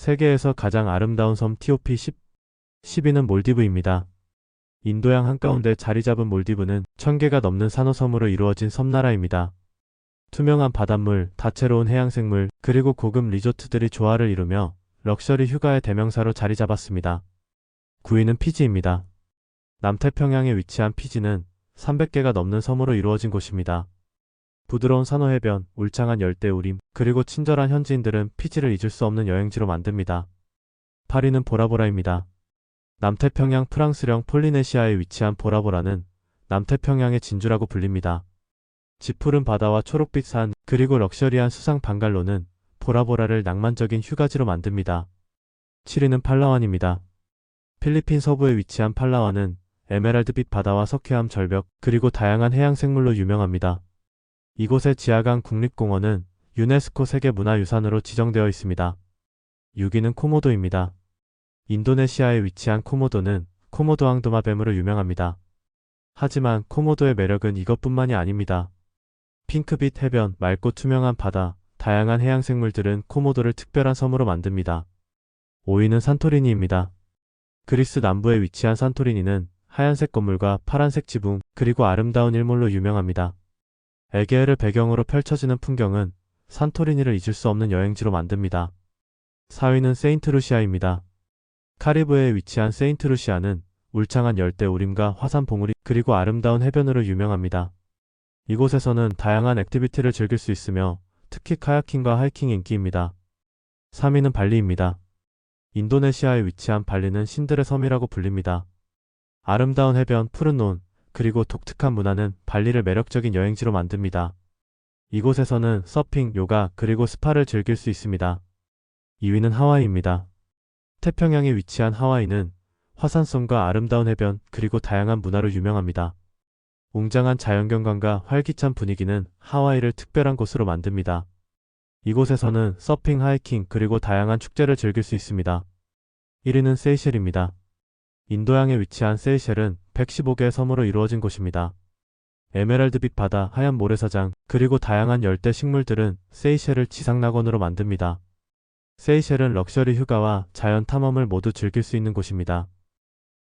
세계에서 가장 아름다운 섬 TOP 10, 10위는 몰디브입니다. 인도양 한가운데 자리 잡은 몰디브는 1000개가 넘는 산호섬으로 이루어진 섬나라입니다. 투명한 바닷물, 다채로운 해양생물, 그리고 고급 리조트들이 조화를 이루며 럭셔리 휴가의 대명사로 자리 잡았습니다. 9위는 피지입니다. 남태평양에 위치한 피지는 300개가 넘는 섬으로 이루어진 곳입니다. 부드러운 산호해변, 울창한 열대 우림, 그리고 친절한 현지인들은 피지를 잊을 수 없는 여행지로 만듭니다. 8위는 보라보라입니다. 남태평양 프랑스령 폴리네시아에 위치한 보라보라는 남태평양의 진주라고 불립니다. 짙푸른 바다와 초록빛 산, 그리고 럭셔리한 수상 방갈로는 보라보라를 낭만적인 휴가지로 만듭니다. 7위는 팔라완입니다. 필리핀 서부에 위치한 팔라완은 에메랄드빛 바다와 석회암 절벽, 그리고 다양한 해양 생물로 유명합니다. 이곳의 지하강 국립공원은 유네스코 세계문화유산으로 지정되어 있습니다. 6위는 코모도입니다. 인도네시아에 위치한 코모도는 코모도 앙도마뱀으로 유명합니다. 하지만 코모도의 매력은 이것뿐만이 아닙니다. 핑크빛 해변, 맑고 투명한 바다, 다양한 해양 생물들은 코모도를 특별한 섬으로 만듭니다. 5위는 산토리니입니다. 그리스 남부에 위치한 산토리니는 하얀색 건물과 파란색 지붕, 그리고 아름다운 일몰로 유명합니다. 에게해를 배경으로 펼쳐지는 풍경은 산토리니를 잊을 수 없는 여행지로 만듭니다. 4위는 세인트루시아입니다. 카리브해에 위치한 세인트루시아는 울창한 열대 우림과 화산 봉우리 그리고 아름다운 해변으로 유명합니다. 이곳에서는 다양한 액티비티를 즐길 수 있으며 특히 카야킹과 하이킹 인기입니다. 3위는 발리입니다. 인도네시아에 위치한 발리는 신들의 섬이라고 불립니다. 아름다운 해변, 푸른 논, 그리고 독특한 문화는 발리를 매력적인 여행지로 만듭니다. 이곳에서는 서핑, 요가, 그리고 스파를 즐길 수 있습니다. 2위는 하와이입니다. 태평양에 위치한 하와이는 화산성과 아름다운 해변, 그리고 다양한 문화로 유명합니다. 웅장한 자연경관과 활기찬 분위기는 하와이를 특별한 곳으로 만듭니다. 이곳에서는 서핑, 하이킹, 그리고 다양한 축제를 즐길 수 있습니다. 1위는 세이셸입니다. 인도양에 위치한 세이셸은 115개의 섬으로 이루어진 곳입니다. 에메랄드빛 바다, 하얀 모래사장, 그리고 다양한 열대 식물들은 세이셸을 지상낙원으로 만듭니다. 세이셸은 럭셔리 휴가와 자연 탐험을 모두 즐길 수 있는 곳입니다.